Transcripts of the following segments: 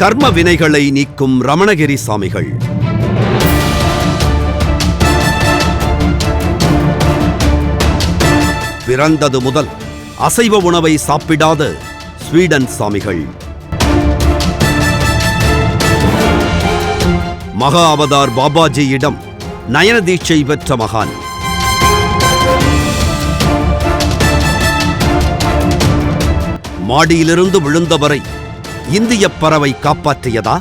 கர்ம வினைகளை நீக்கும் ரமணகிரி சாமிகள். பிறந்தது முதல் அசைவ உணவை சாப்பிடாத ஸ்வீடன் சாமிகள். மகா அவதார் பாபாஜியிடம் நயன தீட்சை பெற்ற மகான். மாடியிலிருந்து விழுந்தவரை இந்திய பறவை காப்பாற்றியதா?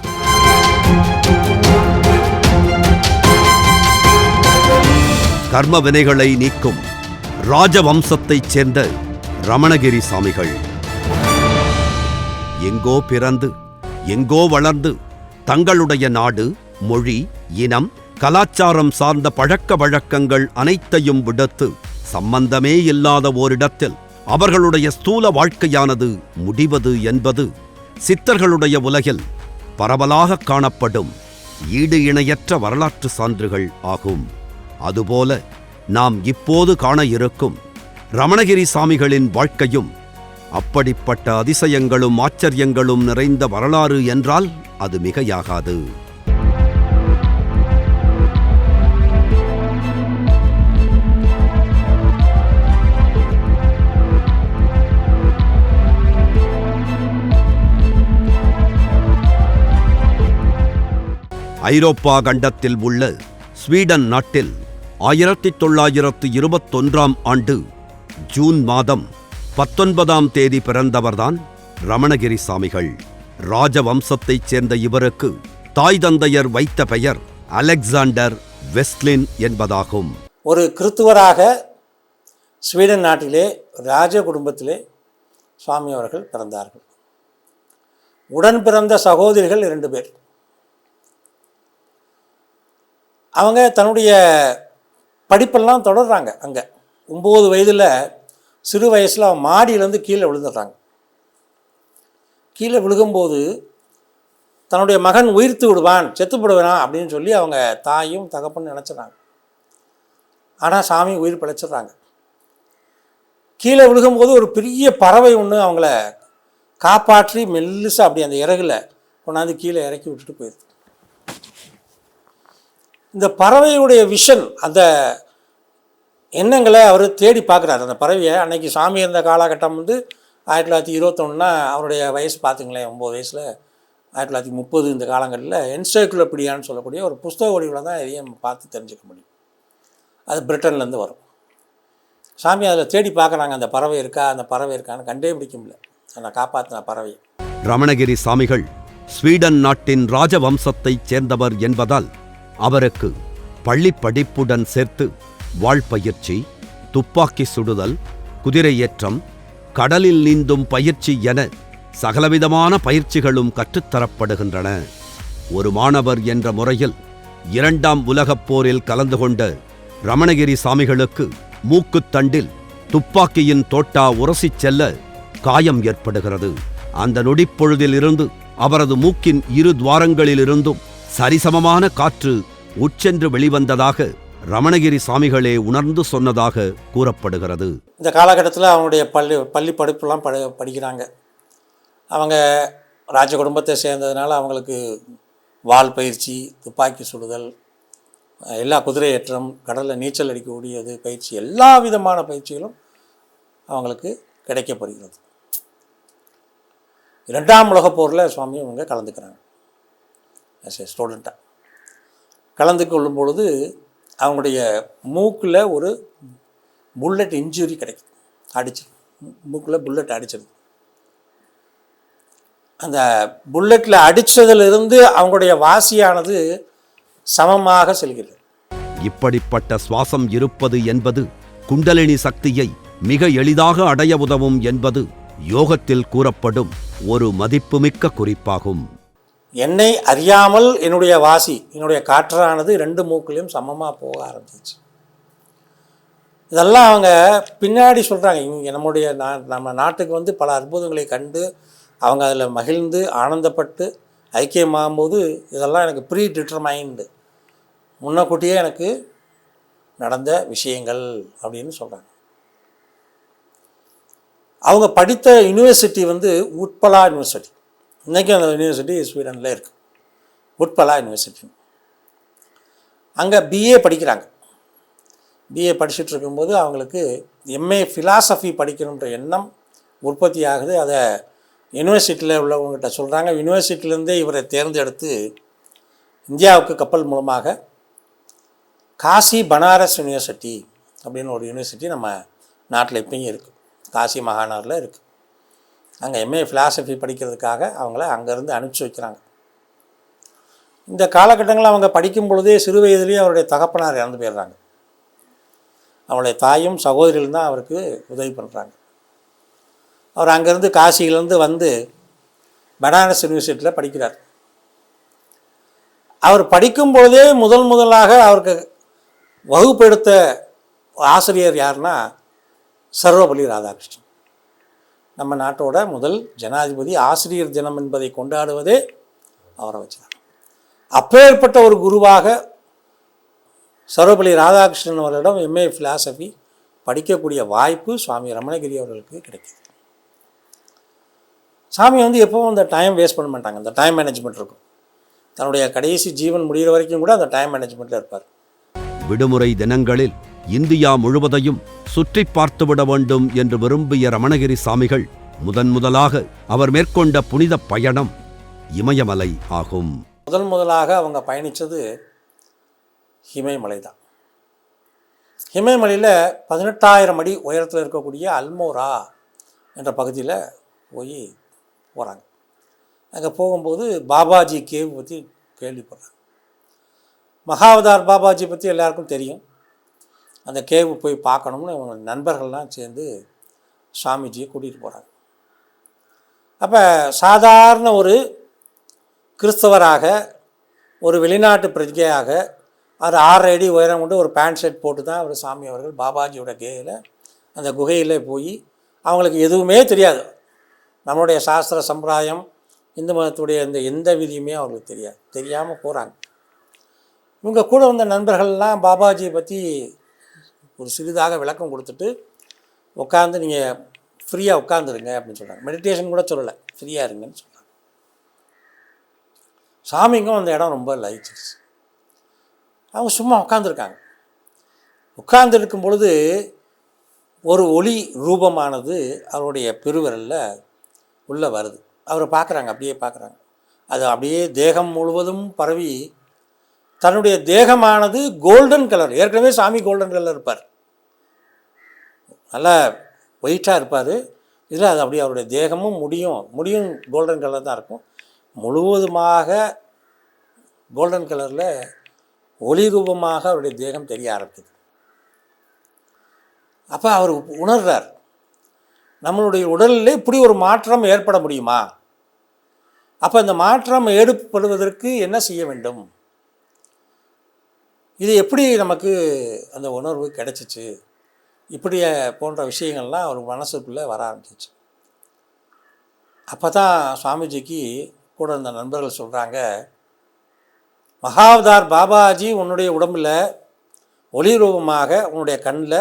கர்ம வினைகளை நீக்கும் ராஜவம்சத்தைச் சேர்ந்த ரமணகிரி சாமிகள். எங்கோ பிறந்து எங்கோ வளர்ந்து தங்களுடைய நாடு மொழி இனம் கலாச்சாரம் சார்ந்த பழக்க வழக்கங்கள் அனைத்தையும் விடுத்து சம்பந்தமே இல்லாத ஓரிடத்தில் அவர்களுடைய ஸ்தூல வாழ்க்கையானது முடிவது என்பது சித்தர்களுடைய உலகில் பரவலாக காணப்படும் ஈடு இணையற்ற வரலாற்று சான்றுகள் ஆகும். அதுபோல நாம் இப்போது காண இருக்கும் ரமணகிரி சாமிகளின் வாழ்க்கையும் அப்படிப்பட்ட அதிசயங்களும் ஆச்சரியங்களும் நிறைந்த வரலாறு என்றால் அது மிகையாகாது. ஐரோப்பா கண்டத்தில் உள்ள ஸ்வீடன் நாட்டில் ஆயிரத்தி தொள்ளாயிரத்து இருபத்தொன்றாம் ஆண்டு ஜூன் மாதம் பத்தொன்பதாம் தேதி பிறந்தவர்தான் ரமணகிரி சாமிகள் ராஜவம்சத்தைச் சேர்ந்த இவருக்கு தாய் தந்தையர் வைத்த பெயர் அலெக்சாண்டர் வெஸ்ட்லின் என்பதாகும். ஒரு கிறித்துவராக ஸ்வீடன் நாட்டிலே ராஜ குடும்பத்திலே சுவாமி அவர்கள் பிறந்தார்கள். உடன் பிறந்த சகோதரிகள் இரண்டு பேர். அவங்க தன்னுடைய படிப்பெல்லாம் தொடர்றாங்க அங்கே. ஒம்பது வயதில் சிறு வயசில் அவன் மாடியிலேருந்து கீழே விழுந்துடுறாங்க. கீழே விழுகும்போது தன்னுடைய மகன் உயிர்த்து விடுவான் செத்து விடுவான் அப்படின்னு சொல்லி அவங்க தாயும் தகப்பன்னு நினச்சிட்றாங்க ஆனால் சாமி உயிர் பிழைச்சிடுறாங்க. கீழே விழுகும்போது ஒரு பெரிய பறவை ஒன்று அவங்கள காப்பாற்றி மெல்லுசாக அப்படி அந்த இறகுல கொண்டாந்து கீழே இறக்கி விட்டுட்டு போயிடுது இந்த பறவையுடைய விஷன் அந்த எண்ணங்களை அவர் தேடி பார்க்குறாரு. அந்த பறவையை அன்னைக்கு சாமி இருந்த காலகட்டம் வந்து ஆயிரத்தி தொள்ளாயிரத்தி இருபத்தொன்னா அவருடைய வயசு பார்த்துங்களேன் ஒம்பது வயசில் ஆயிரத்தி தொள்ளாயிரத்தி முப்பது இந்த காலங்களில் என்சைக்ளோபீடியான்னு சொல்லக்கூடிய ஒரு புஸ்தக வடிவில் தான் இதையும் பார்த்து தெரிஞ்சுக்க முடியும். அது பிரிட்டன்லேருந்து வரும். சாமி அதில் தேடி பார்க்குறாங்க அந்த பறவை இருக்கா அந்த பறவை இருக்கான்னு கண்டே பிடிக்க முடியல. அந்த காப்பாற்றின பறவை ரமணகிரி சாமிகள் ஸ்வீடன் நாட்டின் ராஜவம்சத்தைச் சேர்ந்தவர் என்பதால் அவருக்கு பள்ளி படிப்புடன் சேர்த்து வாழ்பயிற்சி துப்பாக்கி சுடுதல் குதிரையேற்றம் கடலில் நீந்தும் பயிற்சி என சகலவிதமான பயிற்சிகளும் கற்றுத்தரப்படுகின்றன. ஒரு மாணவர் என்ற முறையில் இரண்டாம் உலகப் போரில் கலந்து கொண்ட ரமணகிரி சாமிகளுக்கு மூக்குத்தண்டில் துப்பாக்கியின் தோட்டா உரசிச் செல்ல காயம் ஏற்படுகிறது. அந்த நொடிப்பொழுதிலிருந்து அவரது மூக்கின் இரு துவாரங்களிலிருந்தும் சரிசமமான காற்று உட்சென்று வெளிவந்ததாக ரமணகிரி சாமிகளே உணர்ந்து சொன்னதாக கூறப்படுகிறது. இந்த காலகட்டத்தில் அவங்களுடைய பள்ளி பள்ளி படிப்புலாம் படி படிக்கிறாங்க. அவங்க ராஜ குடும்பத்தை சேர்ந்ததுனால அவங்களுக்கு வால் பயிற்சி துப்பாக்கி சுடுதல் எல்லா குதிரையேற்றம் கடலில் நீச்சல் அடிக்கக்கூடியது பயிற்சி எல்லா விதமான பயிற்சிகளும் அவங்களுக்கு கிடைக்கப்படுகிறது. இரண்டாம் உலகப் போரில் சுவாமி அவங்க கலந்துக்கிறாங்க. ஆஸ் ஏ ஸ்டூடெண்ட்டாக கலந்து கொள்ளும் பொழுது அவங்களுடைய மூக்கில் ஒரு புல்லட் இன்ஜுரி கிடைக்கும். அடிச்சு மூக்கில் புல்லட் அடிச்சிருது அந்த புல்லட்டில் அடித்ததிலிருந்து அவங்களுடைய வாசியானது சமமாக செல்கிறது. இப்படிப்பட்ட சுவாசம் இருப்பது என்பது குண்டலினி சக்தியை மிக எளிதாக அடைய உதவும் என்பது யோகத்தில் கூறப்படும் ஒரு மதிப்புமிக்க குறிப்பாகும். என்னை அறியாமல் என்னுடைய வாசி என்னுடைய காற்றானது ரெண்டு மூக்கிலையும் சமமாக போக ஆரம்பிச்சிச்சு இதெல்லாம் அவங்க பின்னாடி சொல்கிறாங்க இங்கே நம்முடைய நா நம்ம நாட்டுக்கு வந்து பல அற்புதங்களை கண்டு அவங்க அதில் மகிழ்ந்து ஆனந்தப்பட்டு ஐக்கியமாகும்போது இதெல்லாம் எனக்கு ப்ரீ டிட்டர்மைண்டு முன்னக்கூட்டியே எனக்கு நடந்த விஷயங்கள் அப்படின்னு சொல்கிறாங்க அவங்க படித்த யூனிவர்சிட்டி வந்து உட்பலா யூனிவர்சிட்டி இன்றைக்கும் அந்த யூனிவர்சிட்டி ஸ்வீடனில் இருக்குது உட்பலா யூனிவர்சிட்டி அங்கே பிஏ படிக்கிறாங்க. பிஏ படிச்சுட்டு இருக்கும்போது அவங்களுக்கு எம்ஏ ஃபிலாசபி படிக்கணுன்ற எண்ணம் உற்பத்தி ஆகுது. அதை யூனிவர்சிட்டியில் உள்ளவங்ககிட்ட சொல்கிறாங்க யூனிவர்சிட்டியிலேருந்தே இவரை தேர்ந்தெடுத்து இந்தியாவுக்கு கப்பல் மூலமாக காசி பனாரஸ் யூனிவர்சிட்டி அப்படின்னு ஒரு யூனிவர்சிட்டி நம்ம நாட்டில் இப்பயும் இருக்குது காசி மகாநகரில் இருக்குது அங்கே எம்ஏ ஃபிலாசபி படிக்கிறதுக்காக அவங்கள அங்கேருந்து அனுப்பிச்சி வைக்கிறாங்க. இந்த காலகட்டங்களில் அவங்க படிக்கும் பொழுதே சிறு வயதிலேயே அவருடைய தகப்பனார் இறந்து போயிடுறாங்க. அவருடைய தாயும் சகோதரிகளும் தான் அவருக்கு உதவி பண்ணுறாங்க அவர் அங்கேருந்து காசியிலேருந்து வந்து பனாரஸ் யூனிவர்சிட்டியில் படிக்கிறார். அவர் படிக்கும் பொழுதே முதல் முதலாக அவருக்கு வகுப்பெடுத்த ஆசிரியர் யாருன்னா சர்வபள்ளி ராதாகிருஷ்ணன். நம்ம நாட்டோட முதல் ஜனாதிபதி ஆசிரியர் தினம் என்பதை கொண்டாடுவதே அவரை வச்சுதான். அப்பேற்பட்ட ஒரு குருவாக சர்வபள்ளி ராதாகிருஷ்ணன் அவர்களிடம் எம்ஏ ஃபிலாசபி படிக்கக்கூடிய வாய்ப்பு சுவாமி ரமணகிரி அவர்களுக்கு கிடைக்கிது. சாமி வந்து எப்பவும் அந்த டைம் வேஸ்ட் பண்ண மாட்டாங்க. அந்த டைம் மேனேஜ்மெண்ட் இருக்கும். தன்னுடைய கடைசி ஜீவன் முடிகிற வரைக்கும் கூட அந்த டைம் மேனேஜ்மெண்ட்டில் இருப்பார். விடுமுறை தினங்களில் இந்தியா முழுவதையும் சுற்றி பார்த்துவிட வேண்டும் என்று விரும்பிய ரமணகிரி சாமிகள் முதன் முதலாக அவர் மேற்கொண்ட புனித பயணம் இமயமலை ஆகும். முதன் முதலாக அவங்க பயணித்தது ஹிமயமலை தான் ஹிமயமலையில் பதினெட்டாயிரம் அடி உயரத்தில் இருக்கக்கூடிய அல்மோரா என்ற பகுதியில் போய் போகிறாங்க அங்கே போகும்போது பாபாஜி கேவ் பற்றி கேள்விப்படுறாங்க. மகாவதார் பாபாஜி பற்றி எல்லாருக்கும் தெரியும். அந்த கேவு போய் பார்க்கணும்னு அவங்க நண்பர்கள்லாம் சேர்ந்து சாமிஜியை கூட்டிகிட்டு போகிறாங்க. அப்போ சாதாரண ஒரு கிறிஸ்தவராக ஒரு வெளிநாட்டு பிரஜையாக அவர் ஆறரை அடி உயரம் கொண்டு ஒரு பேண்ட் ஷர்ட் போட்டு தான் அவர் சாமி அவர்கள் பாபாஜியோட கேயில் அந்த குகையில் போய் அவங்களுக்கு எதுவுமே தெரியாது. நம்மளுடைய சாஸ்திர சம்பிரதாயம் இந்து மதத்துடைய இந்த எந்த விதியுமே அவங்களுக்கு தெரியாது. தெரியாமல் போகிறாங்க இவங்க கூட வந்த நண்பர்கள்லாம் பாபாஜியை பற்றி ஒரு சிறிதாக விளக்கம் கொடுத்துட்டு உட்காந்து நீங்கள் ஃப்ரீயாக உட்காந்துருங்க அப்படின்னு சொல்கிறாங்க மெடிடேஷன் கூட சொல்லலை. ஃப்ரீயாக இருங்கன்னு சொல்கிறாங்க சாமிக்கும் அந்த இடம் ரொம்ப லயிச்சிருச்சு அவங்க சும்மா உட்காந்துருக்காங்க உட்கார்ந்துருக்கும் பொழுது ஒரு ஒளி ரூபமானது அவருடைய பெருவிரலில் உள்ளே வருது. அவரை பார்க்குறாங்க அப்படியே பார்க்குறாங்க. அது அப்படியே தேகம் முழுவதும் பரவி தன்னுடைய தேகமானது கோல்டன் கலர் ஏற்கனவே சாமி கோல்டன் கலர் இருப்பார். நல்லா ஒயிட்டாக இருப்பார். இதில் அது அப்படியே அவருடைய தேகமும் முடியும். முடியும் கோல்டன் கலர் தான் இருக்கும். முழுவதுமாக கோல்டன் கலரில் ஒளி ரூபமாக அவருடைய தேகம் தெரிய ஆரம்பிக்குது. அப்போ அவர் உணர்றார் நம்மளுடைய உடலில் இப்படி ஒரு மாற்றம் ஏற்பட முடியுமா? அப்போ இந்த மாற்றம் ஏற்படுவதற்கு என்ன செய்ய வேண்டும்? இது எப்படி நமக்கு அந்த உணர்வு கிடச்சிச்சு? இப்படிய போன்ற விஷயங்கள்லாம் அவர் மனசுக்குள்ளே வர ஆரம்பிச்சிச்சு. அப்போ தான் சுவாமிஜிக்கு கூட இருந்த நண்பர்கள் சொல்கிறாங்க மகாவதார் பாபாஜி உன்னுடைய உடம்பில் ஒளி ரூபமாக உன்னுடைய கண்ணில்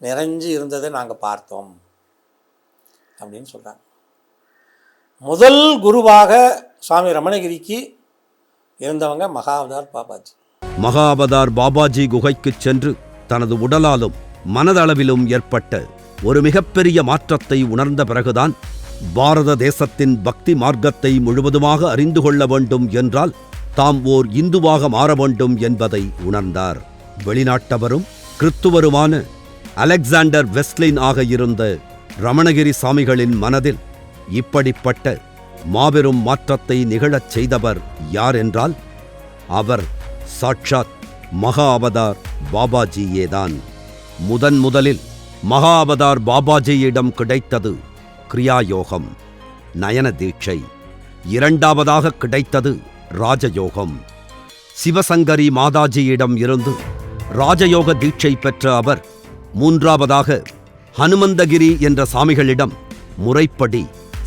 நிறைஞ்சு இருந்ததை நாங்கள் பார்த்தோம். அப்படின்னு சொல்கிறாங்க முதல் குருவாக சுவாமி ரமணகிரிக்கு இருந்தவங்க மகாவதார் பாபாஜி. மகாவதார் பாபாஜி குகைக்குச் சென்று தனது உடலாலும் மனதளவிலும் ஏற்பட்ட ஒரு மிகப்பெரிய மாற்றத்தை உணர்ந்த பிறகுதான் பாரத தேசத்தின் பக்தி மார்க்கத்தை முழுவதுமாக அறிந்து கொள்ள வேண்டும் என்றால் தாம் ஓர் இந்துவாக மாற வேண்டும் என்பதை உணர்ந்தார். வெளிநாட்டவரும் கிறித்துவருமான அலெக்சாண்டர் வெஸ்லின் ஆக இருந்த ரமணகிரி சாமிகளின் மனதில் இப்படிப்பட்ட மாபெரும் மாற்றத்தை நிகழச் செய்தவர் யார் என்றால் அவர் சாட்சாத் மகா அவதார் பாபாஜியேதான். முதன் முதலில் மகா அவதார் பாபாஜியிடம் கிடைத்தது கிரியாயோகம் நயன தீட்சை. இரண்டாவதாக கிடைத்தது ராஜயோகம். சிவசங்கரி மாதாஜியிடம் இருந்து ராஜயோக தீட்சை பெற்ற அவர் மூன்றாவதாக ஹனுமந்தகிரி என்ற சாமிகளிடம் முறைப்படி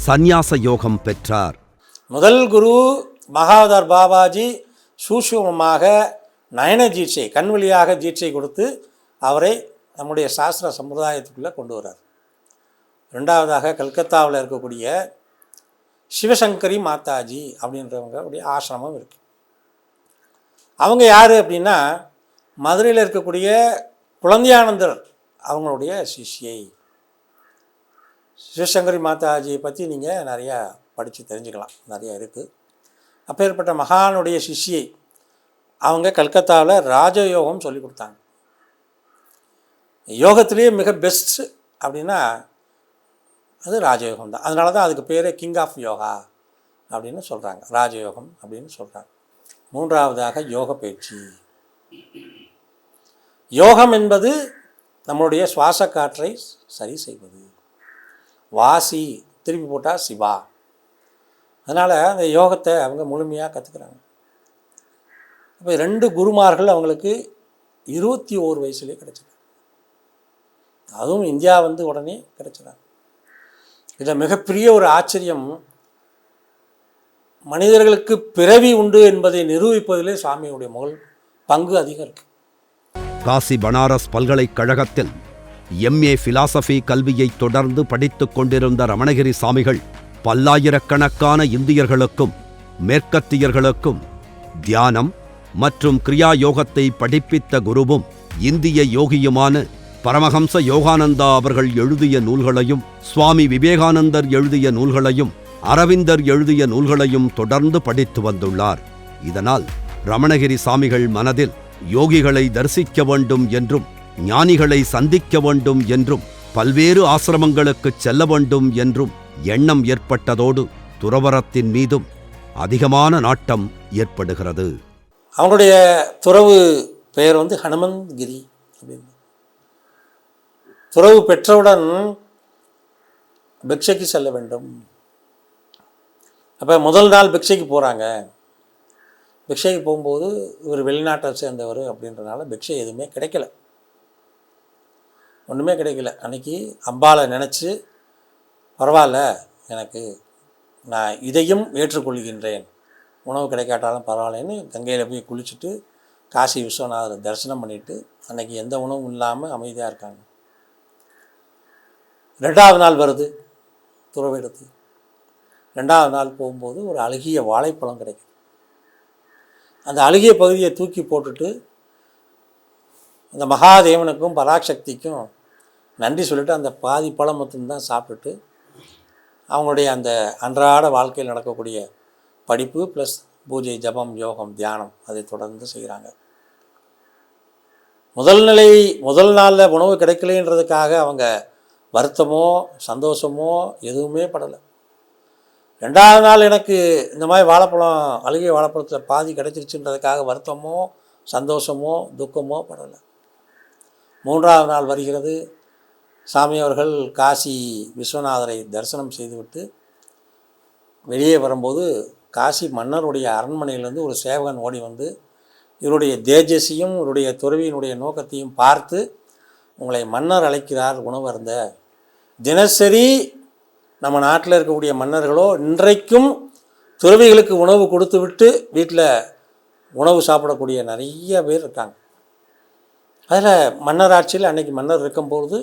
சந்நியாச யோகம் பெற்றார். முதல் குரு மகாவதார் பாபாஜி சூஷ்மமாக நயன ஜீட்சை கண் வழியாக ஜீட்சை கொடுத்து அவரை நம்முடைய சாஸ்திர சமுதாயத்துக்குள்ளே கொண்டு வரார் ரெண்டாவதாக கல்கத்தாவில் இருக்கக்கூடிய சிவசங்கரி மாதாஜி அப்படின்றவங்க உடைய ஆசிரமம் இருக்குது அவங்க யார் அப்படின்னா மதுரையில் இருக்கக்கூடிய குழந்தையானந்தர் அவங்களுடைய சிஷ்யை. சிவசங்கரி மாதாஜியை பற்றி நீங்கள் நிறையா படித்து தெரிஞ்சுக்கலாம். நிறையா இருக்குது அப்பேற்பட்ட மகானுடைய சிஷ்யை அவங்க கல்கத்தாவில் ராஜயோகம் சொல்லி கொடுத்தாங்க. யோகத்திலேயே மிக பெஸ்ட்டு அப்படின்னா அது ராஜயோகம் தான். அதனால தான் அதுக்கு பேரே கிங் ஆஃப் யோகா அப்படின்னு சொல்கிறாங்க ராஜயோகம் அப்படின்னு சொல்கிறாங்க மூன்றாவதாக யோக பயிற்சி. யோகம் என்பது நம்மளுடைய சுவாச காற்றை சரி செய்வது. வாசி திருப்பி போட்டால் சிவா. அதனால் அந்த யோகத்தை அவங்க முழுமையாக கற்றுக்குறாங்க இப்போ ரெண்டு குருமார்கள் அவங்களுக்கு இருபத்தி ஓரு வயசுலேயே கிடைச்சிது அதுவும் இந்தியா வந்து உடனே கிடச்சிடாங்க இதில் மிகப்பெரிய ஒரு ஆச்சரியம் மனிதர்களுக்கு பிறவி உண்டு என்பதை நிரூபிப்பதிலே சாமியுடைய முதல் பங்கு அதிகம் இருக்கு. காசி பனாரஸ் பல்கலைக்கழகத்தில் எம்ஏ பிலாசபி கல்வியை தொடர்ந்து படித்துக் கொண்டிருந்த ரமணகிரி சாமிகள் பல்லாயிரக்கணக்கான இந்தியர்களுக்கும் மேற்கத்தியர்களுக்கும் தியானம் மற்றும் கிரியா யோகத்தை படிப்பித்த குருவும் இந்திய யோகியுமான பரமஹம்ச யோகானந்தா அவர்கள் எழுதிய நூல்களையும் சுவாமி விவேகானந்தர் எழுதிய நூல்களையும் அரவிந்தர் எழுதிய நூல்களையும் தொடர்ந்து படித்து வந்துள்ளார். இதனால் ரமணகிரி சாமிகள் மனதில் யோகிகளை தரிசிக்க வேண்டும் என்றும் ஞானிகளை சந்திக்க வேண்டும் என்றும் பல்வேறு ஆசிரமங்களுக்குச் செல்ல வேண்டும் என்றும் எண்ணம் ஏற்பட்டதோடு துறவரத்தின் மீதும் அதிகமான நாட்டம் ஏற்படுகிறது. அவங்களுடைய துறவு பெயர் வந்து ஹனுமந்த்கிரி அப்படின்னு. துறவு பெற்றவுடன் பிக்ஷைக்கு செல்ல வேண்டும். அப்போ முதல் நாள் பிக்ஷைக்கு போகிறாங்க பிக்ஷைக்கு போகும்போது இவர் வெளிநாட்டை சேர்ந்தவர் அப்படின்றனால பிக்ஷை எதுவுமே கிடைக்கல. ஒன்றுமே கிடைக்கல. அன்னைக்கு அம்பாவை நினச்சி பரவாயில்ல எனக்கு நான் இதையும் ஏற்றுக்கொள்கின்றேன். உணவு கிடைக்காட்டாலும் பரவாயில்லன்னு கங்கையில் போய் குளிச்சுட்டு காசி விஸ்வநாதரை தரிசனம் பண்ணிவிட்டு அன்னைக்கு எந்த உணவும் இல்லாமல் அமைதியாக இருக்காங்க. ரெண்டாவது நாள் வருது துறவிடத்து ரெண்டாவது நாள் போகும்போது ஒரு அழுகிய வாழைப்பழம் கிடைக்கும் அந்த அழுகிய பகுதியை தூக்கி போட்டுட்டு அந்த மகாதேவனுக்கும் பராசக்திக்கும் நன்றி சொல்லிவிட்டு அந்த பாதி பழம் மட்டும்தான் சாப்பிட்டுட்டு அவங்களுடைய அந்த அன்றாட வாழ்க்கையில் நடக்கக்கூடிய படிப்பு ப்ளஸ் பூஜை ஜபம் யோகம் தியானம் அதை தொடர்ந்து செய்கிறாங்க. முதல் நிலை முதல் நாளில் உணவு கிடைக்கலைன்றதுக்காக அவங்க வருத்தமோ சந்தோஷமோ எதுவுமே படலை. ரெண்டாவது நாள் எனக்கு இந்த மாதிரி வாழைப்பழம் அழுகிய வாழைப்பழத்தில் பாதி கிடைச்சிருச்சுன்றதுக்காக வருத்தமோ சந்தோஷமோ துக்கமோ படலை. மூன்றாவது நாள் வருகிறது. சாமி அவர்கள் காசி விஸ்வநாதரை தரிசனம் செய்துவிட்டு வெளியே வரும்போது காசி மன்னருடைய அரண்மனையிலேருந்து ஒரு சேவகன் ஓடி வந்து இவருடைய தேஜஸையும் இவருடைய துறவியினுடைய நோக்கத்தையும் பார்த்து உங்களை மன்னர் அழைக்கிறார் உணவு அருந்த. தினசரி நம்ம நாட்டில் இருக்கக்கூடிய மன்னர்களோ இன்றைக்கும் துறவிகளுக்கு உணவு கொடுத்து விட்டு வீட்டில் உணவு சாப்பிடக்கூடிய நிறைய பேர் இருக்காங்க. அதில் மன்னர் ஆட்சியில் அன்னைக்கு மன்னர் இருக்கும்பொழுது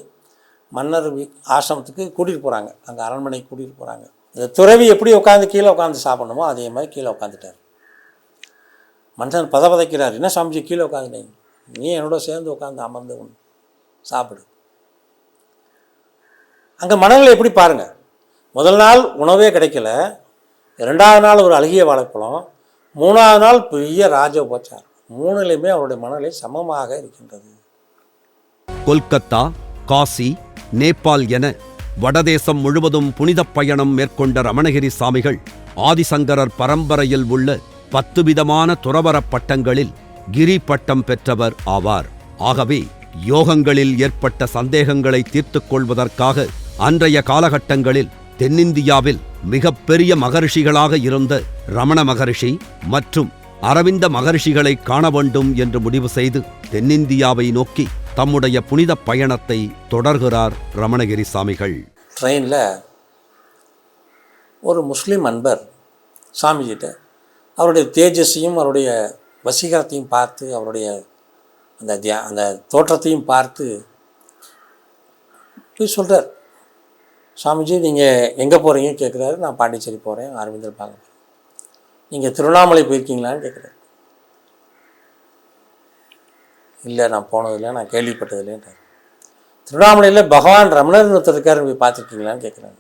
மன்னர் ஆசிரமத்துக்கு கூட்டிகிட்டு போகிறாங்க அங்கே அரண்மனைக்கு கூட்டிகிட்டு போகிறாங்க இந்த துறவி எப்படி உட்காந்து கீழே உட்காந்து சாப்பிடணுமோ அதே மாதிரி கீழே உட்காந்துட்டார் மனுஷன் பத பதைக்கிறார் என்ன சாமிஜி கீழே உட்காந்துட்டீங்க நீ என்னோட சேர்ந்து உட்காந்து அமர்ந்து சாப்பிடு. அங்கே மனநிலை எப்படி பாருங்கள் முதல் நாள் உணவே கிடைக்கல. ரெண்டாவது நாள் ஒரு அழுகிய வாழைப்பழம். மூணாவது நாள் பெரிய ராஜோபச்சாரம் மூணுலையுமே அவருடைய மனநிலை சமமாக இருக்கின்றது. கொல்கத்தா காசி நேபாள் என வடதேசம் முழுவதும் புனிதப் பயணம் மேற்கொண்ட ரமணகிரி சாமிகள் ஆதிசங்கரர் பரம்பரையில் உள்ள பத்து விதமான துறவரப் பட்டங்களில் கிரி பட்டம் பெற்றவர் ஆவார். ஆகவே யோகங்களில் ஏற்பட்ட சந்தேகங்களை தீர்த்துக் கொள்வதற்காக அன்றைய காலகட்டங்களில் தென்னிந்தியாவில் மிகப்பெரிய மகரிஷிகளாக இருந்த ரமண மகரிஷி மற்றும் அரவிந்த மகரிஷிகளை காண வேண்டும் என்று முடிவு செய்து தென்னிந்தியாவை நோக்கி தம்முடைய புனித பயணத்தை தொடர்கிறார் ரமணகிரி சாமிகள் ட்ரெயினில் ஒரு முஸ்லீம் அன்பர் சாமிஜிட்ட அவருடைய தேஜஸையும் அவருடைய வசீகரத்தையும் பார்த்து அவருடைய அந்த தியா அந்த தோற்றத்தையும் பார்த்து போய் சொல்கிறார் சாமிஜி நீங்கள் எங்கே போகிறீங்க கேட்குறாரு நான் பாண்டிச்சேரி போகிறேன் அரவிந்தர் பார்க்க போகிறேன் நீங்கள் திருவண்ணாமலை போயிருக்கீங்களான்னு கேட்குறாரு இல்லை நான் போனதில்லை நான் கேள்விப்பட்டதில்லைன்றார் திருவண்ணாமலையில் பகவான் ரமணர் ஒருத்தர் இருக்காரு போய் பார்த்துருக்கீங்களான்னு கேட்குறாங்க.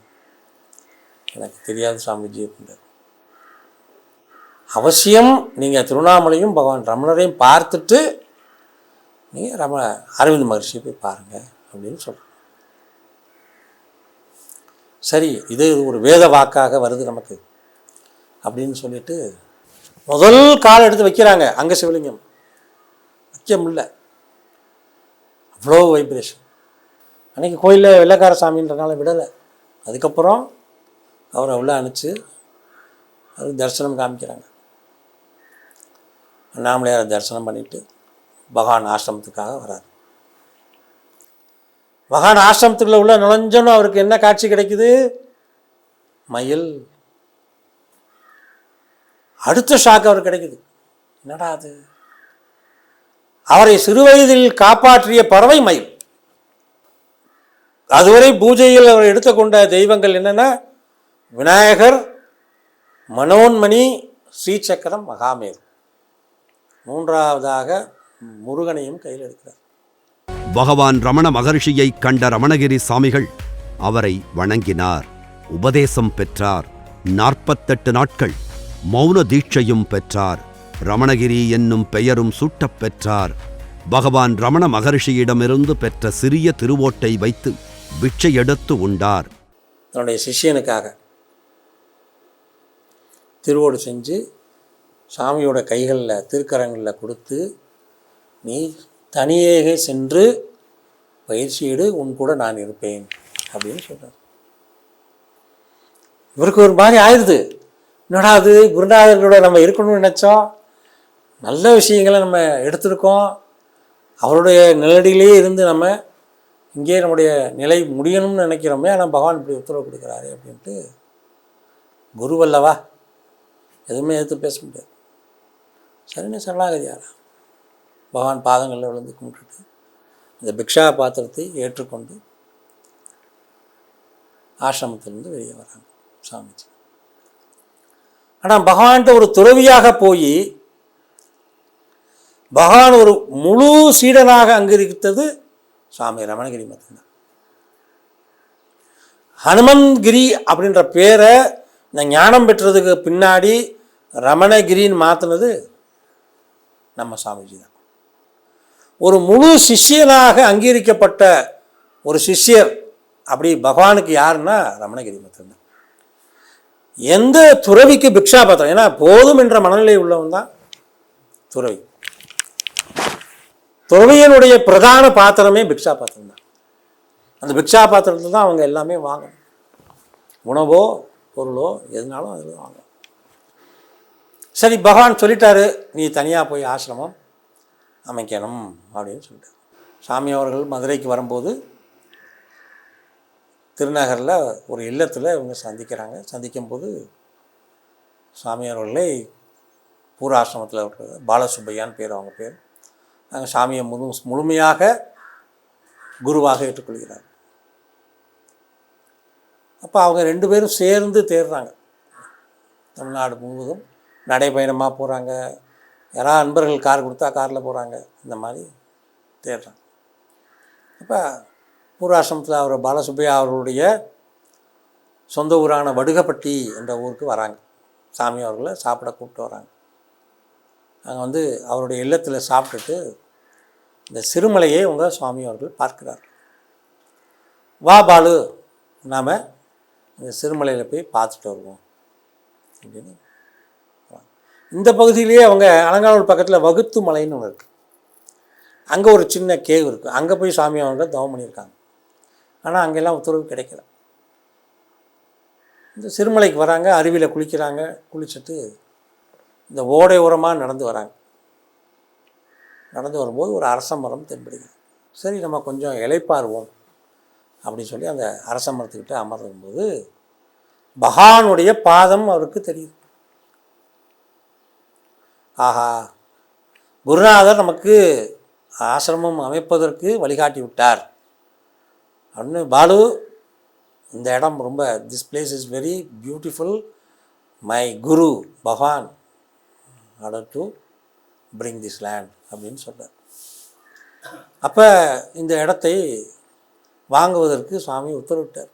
எனக்கு தெரியாது சுவாமிஜி அப்படின்றார். அவசியம் நீங்கள் திருவண்ணாமலையும் பகவான் ரமணரையும் பார்த்துட்டு நீங்கள் ரம அரவிந்த் மகர்ஷியை போய் பாருங்கள் அப்படின்னு சொல்கிறேன் சரி இது ஒரு வேத வாக்காக வருது நமக்கு அப்படின்னு சொல்லிட்டு முதல் கால் எடுத்து வைக்கிறாங்க அங்கே சிவலிங்கம். முக்கியம் முடியல அவ்வளோ வைப்ரேஷன் அன்றைக்கி கோயிலில் வெள்ளக்கார சாமின்றனால விடலை. அதுக்கப்புறம் அவரை உள்ளே அனுப்பிச்சு அது தரிசனம் காமிக்கிறாங்க. அண்ணாமலையாரை தரிசனம் பண்ணிட்டு பகவான் ஆசிரமத்துக்காக வரார். பகவான் ஆசிரமத்துக்குள்ள உள்ள நுழைஞ்சோன்னு அவருக்கு என்ன காட்சி கிடைக்குது? மயில். அடுத்த ஷாக் அவருக்கு கிடைக்குது. என்னடா அது? அவரை சிறுவயதில் காப்பாற்றிய பறவை மயில். அதுவரை பூஜையில் அவர் எடுத்துக்கொண்ட தெய்வங்கள் என்னென்ன விநாயகர் மனோன்மணி ஸ்ரீசக்கரம் மகாமேரு மூன்றாவதாக முருகனையும் கையில் எடுக்கிறார். பகவான் ரமண மகரிஷியை கண்ட ரமணகிரி சாமிகள் அவரை வணங்கினார் உபதேசம் பெற்றார் நாற்பத்தெட்டு நாட்கள் மௌன தீட்சையும் பெற்றார். ரமணகிரி என்னும் பெயரும் சூட்டப் பெற்றார். பகவான் ரமண மகரிஷியிடமிருந்து பெற்ற சிறிய திருவோட்டை வைத்து பிட்சை எடுத்து உண்டார். தன்னுடைய சிஷ்யனுக்காக திருவோடு செஞ்சு சாமியோட கைகளில் திருக்கரங்களில் கொடுத்து நீ தனியே சென்று பயிற்சியிடு உன் கூட நான் இருப்பேன் அப்படின்னு சொல்கிறார் இவருக்கு ஒரு மாதிரி ஆயிடுது. என்னடா அது? குருநாதர்களோட நம்ம இருக்கணும்னு நினச்சோம். நல்ல விஷயங்களை நம்ம எடுத்திருக்கோம். அவருடைய நிலடியிலே இருந்து நம்ம இங்கே நம்முடைய நிலை முடியணும்னு நினைக்கிறோமே ஆனால் பகவான் இப்படி உத்தரவு கொடுக்குறாரு அப்படின்ட்டு குருவல்லவா எதுவுமே எதிர்த்து பேச முடியாது. சரின்னு சரணாகதியாரா? பகவான் பாதங்களில் விழுந்து கும்பிட்டுட்டு இந்த பிக்ஷா பாத்திரத்தை ஏற்றுக்கொண்டு ஆசிரமத்திலிருந்து வெளியே வராங்க. சாமிஜி ஆனால் பகவான்கிட்ட ஒரு துறவியாக போய் பகவான் ஒரு முழு சீடனாக அங்கீகரித்தது சுவாமி ரமணகிரி மட்டும்தான் ஹனுமன்கிரி அப்படின்ற பேரை இந்த ஞானம் பெற்றதுக்கு பின்னாடி ரமணகிரின்னு மாற்றினது நம்ம சாமிஜி தான் ஒரு முழு சிஷ்யனாக அங்கீகரிக்கப்பட்ட ஒரு சிஷ்யர் அப்படி பகவானுக்கு யாருன்னா ரமணகிரி மட்டும்தான் எந்த துறவிக்கு பிக்ஷா பாத்திரம் ஏன்னா போதும் என்ற மனநிலை உள்ளவன் தான் துறவி. துறவியனுடைய பிரதான பாத்திரமே பிக்ஷா பாத்திரம் தான். அந்த பிக்ஷா பாத்திரத்தில் தான் அவங்க எல்லாமே வாங்கணும். உணவோ பொருளோ எதுனாலும் அதில் வாங்கணும். சரி பகவான் சொல்லிட்டாரு நீ தனியாக போய் ஆசிரமம் அமைக்கணும் அப்படின்னு சொல்லிட்டார். சாமி அவர்கள் மதுரைக்கு வரும்போது திருநகரில் ஒரு இல்லத்தில் இவங்க சந்திக்கிறாங்க. சந்திக்கும்போது சாமி அவர்களே பூராசிரமத்தில் இருக்கிற பாலசுப்பையான்னு பேர் அவங்க பேர். நாங்கள் சாமியை முழு முழுமையாக குருவாக ஏற்றுக்கொள்கிறார். அப்போ அவங்க ரெண்டு பேரும் சேர்ந்து தேடுறாங்க தமிழ்நாடு முழுவதும் நடைபயணமாக போகிறாங்க யாராவது அன்பர்கள் கார் கொடுத்தா காரில் போகிறாங்க இந்த மாதிரி தேடுறாங்க அப்போ பூராசிரமத்தில் அவர் பாலசுப்பையா அவர்களுடைய சொந்த ஊரான வடுகப்பட்டி என்ற ஊருக்கு வராங்க. சாமி அவர்களை சாப்பிட கூப்பிட்டு வராங்க. அங்கே வந்து அவருடைய இல்லத்தில் சாப்பிட்டுட்டு இந்த சிறுமலையை உங்கள் சுவாமி அவர்கள் பார்க்கிறார். வா பாலு நாம் இந்த சிறுமலையில் போய் பார்த்துட்டு வருவோம். அப்படின்னு. இந்த பகுதியிலேயே அவங்க அலங்காநல்லூர் பக்கத்தில் வகுத்து மலைன்னு ஒன்று இருக்குது அங்கே ஒரு சின்ன கேவ் இருக்குது அங்கே போய் சாமி அவங்க தவம் பண்ணியிருக்காங்க. ஆனால் அங்கெல்லாம் உத்தரவு கிடைக்கல. இந்த சிறுமலைக்கு வராங்க அருவியில் குளிக்கிறாங்க குளிச்சுட்டு இந்த ஓடை ஓரமாக நடந்து வராங்க. நடந்து வரும்போது ஒரு அரச மரம் தென்படுகிறது. சரி நம்ம கொஞ்சம் இலைப்பாருவோம் அப்படின்னு சொல்லி அந்த அரச மரத்துக்கிட்ட அமர்ந்தும்போது பகவானுடைய பாதம் அவருக்கு தெரியுது. ஆஹா குருநாதர் நமக்கு ஆசிரமம் அமைப்பதற்கு வழிகாட்டி விட்டார். அப்படின்னு பாலு இந்த இடம் ரொம்ப this place is very beautiful my guru Bhagavan order to bring this land அப்படின்னு சொல்கிறார் அப்போ இந்த இடத்தை வாங்குவதற்கு சுவாமி உத்தரவிட்டார்.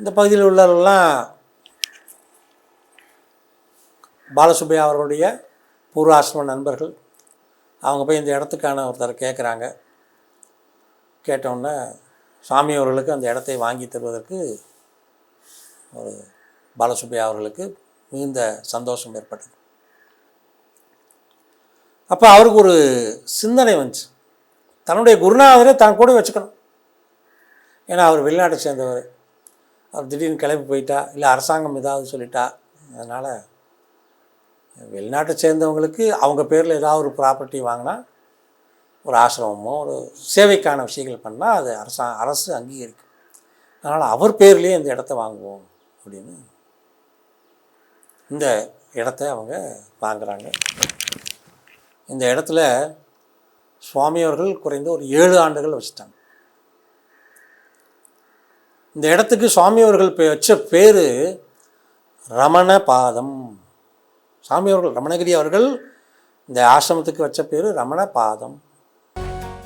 இந்த பகுதியில் உள்ளவர்கள்லாம் பாலசுப்பையா அவர்களுடைய பூர்வாசிரம நண்பர்கள் அவங்க போய் இந்த இடத்துக்கான ஒருத்தர் கேட்குறாங்க கேட்டோன்னே சாமி அவர்களுக்கு அந்த இடத்தை வாங்கி தருவதற்கு ஒரு பாலசுப்பையா அவர்களுக்கு மிகுந்த சந்தோஷம் ஏற்பட்டது. அப்போ அவருக்கு ஒரு சிந்தனை வந்துச்சு. தன்னுடைய குருநாதரை தான் கூட வச்சுக்கணும். ஏன்னா அவர் வெளிநாட்டை சேர்ந்தவர். அவர் திடீர்னு கிளம்பி போயிட்டா இல்லை அரசாங்கம் ஏதாவது சொல்லிட்டா அதனால் வெளிநாட்டை சேர்ந்தவங்களுக்கு அவங்க பேரில் ஏதாவது ஒரு ப்ராப்பர்ட்டி வாங்கினா ஒரு ஆசிரமமோ ஒரு சேவைக்கான விஷயங்கள் பண்ணால் அது அரசா அரசு அங்கீகரிக்கும். அதனால் அவர் பேர்லேயே இந்த இடத்த வாங்குவோம் அப்படின்னு இந்த இடத்த அவங்க வாங்குறாங்க. இந்த இடத்துல சுவாமி அவர்கள் குறைந்த ஒரு ஏழு ஆண்டுகள் வச்சுட்டாங்க இந்த இடத்துக்கு சுவாமி அவர்கள் வச்ச பேர் ரமண பாதம். சாமி அவர்கள் ரமணகிரி அவர்கள் இந்த ஆசிரமத்துக்கு வச்ச பேர் ரமண பாதம்.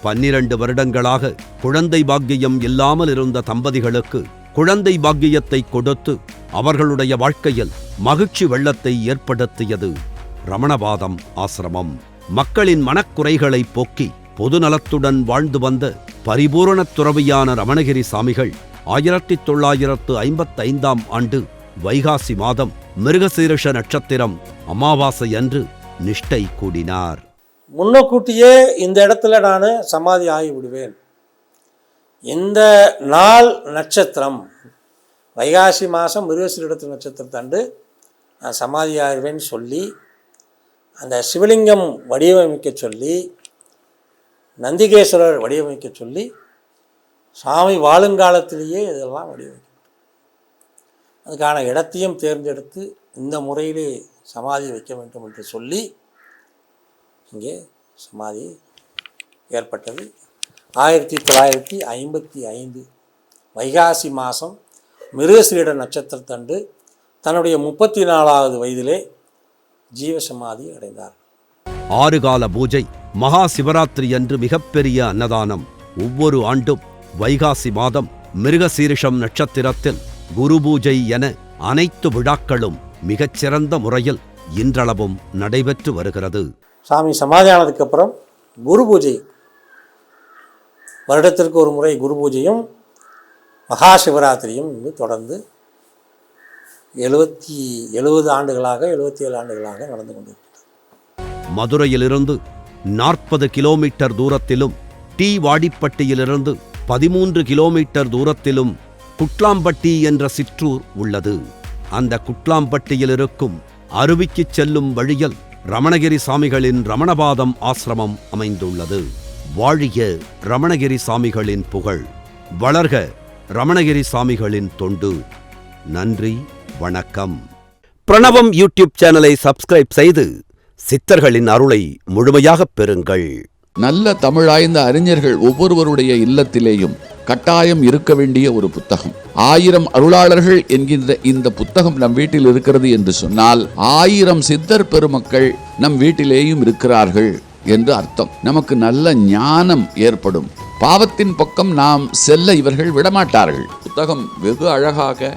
பன்னிரண்டு வருடங்களாக குழந்தை பாக்கியம் இல்லாமல் இருந்த தம்பதிகளுக்கு குழந்தை பாக்கியத்தை கொடுத்து அவர்களுடைய வாழ்க்கையில் மகிழ்ச்சி வெள்ளத்தை ஏற்படுத்தியது ரமணவாதம் ஆசிரமம். மக்களின் மனக்குறைகளை போக்கி பொதுநலத்துடன் வாழ்ந்து வந்த பரிபூரண துறவியான ரமணகிரி சாமிகள் ஆயிரத்தி தொள்ளாயிரத்து ஐம்பத்தைந்தாம் ஆண்டு வைகாசி மாதம் மிருகசீரிஷ நட்சத்திரம் அமாவாசை அன்று நிஷ்டை கூடினார். முன்னக்கூட்டியே இந்த இடத்துல நான் சமாதி ஆகி விடுவேன் இந்த நாள் நட்சத்திரம் வைகாசி மாதம் மிருகசீரிடத்து நட்சத்திரத்தண்டு நான் சமாதி சொல்லி அந்த சிவலிங்கம் வடிவமைக்க சொல்லி நந்திகேஸ்வரர் வடிவமைக்க சொல்லி சாமி வாழுங்காலத்திலேயே இதெல்லாம் வடிவமைக்க அதுக்கான இடத்தையும் தேர்ந்தெடுத்து இந்த முறையிலே சமாதி வைக்க வேண்டும் என்று சொல்லி இங்கே சமாதி ஏற்பட்டது. ஆயிரத்தி தொள்ளாயிரத்தி ஐம்பத்தி ஐந்து வைகாசி மாதம் மிருகசீட நட்சத்திரத்தன்று தன்னுடைய முப்பத்தி நாலாவது வயதிலே ஜீவசமாதி அடைந்தார். ஆறு கால பூஜை மகா சிவராத்திரி அன்று மிகப்பெரிய அன்னதானம். ஒவ்வொரு ஆண்டும் வைகாசி மாதம் மிருகசீரிஷம் நட்சத்திரத்தில் குரு பூஜை என அனைத்து விழாக்களும் மிகச்சிறந்த முறையில் இன்றளவும் நடைபெற்று வருகிறது. சாமி சமாதி ஆனதுக்கப்புறம் குரு பூஜை. வருடத்திற்கு ஒரு முறை குரு பூஜையும் மகா சிவராத்திரியும் தொடர்ந்து எழுபத்தி எழுபது ஆண்டுகளாக எழுபத்தி ஏழு ஆண்டுகளாக நடந்து கொண்டிருக்கிறது. மதுரையிலிருந்து நாற்பது கிலோமீட்டர் தூரத்திலும் டி வாடிப்பட்டியிலிருந்து பதிமூன்று கிலோமீட்டர் தூரத்திலும் குட்லாம்பட்டி என்ற சிற்றூர் உள்ளது. அந்த குட்லாம்பட்டியில் இருக்கும் அருவிக்குச் செல்லும் வழியில் ரமணகிரி சாமிகளின் ரமணபாதம் ஆசிரமம் அமைந்துள்ளது. வாழிய ரமணகிரி சாமிகளின் புகழ் வளர்க ரமணகிரி சாமிகளின் தொண்டு. நன்றி. வணக்கம். பிரணவம் யூடியூப் சேனலை சப்ஸ்கிரைப் செய்து சித்தர்களின் அருளை முழுமையாகப் பெறுங்கள். நல்ல தமிழாய்ந்த அறிஞர்கள் ஒவ்வொருவருடைய இல்லத்திலேயும் கட்டாயம் இருக்க வேண்டிய ஒரு புத்தகம். ஆயிரம் அருளாளர்கள் என்கின்ற இந்த புத்தகம் நம் வீட்டில் இருக்கிறது என்று சொன்னால் ஆயிரம் சித்தர் பெருமக்கள் நம் வீட்டிலேயும் இருக்கிறார்கள் என்று அர்த்தம். நமக்கு நல்ல ஞானம் ஏற்படும். பாவத்தின் பக்கம் நாம் செல்ல இவர்கள் விடமாட்டார்கள். புத்தகம் வெகு அழகாக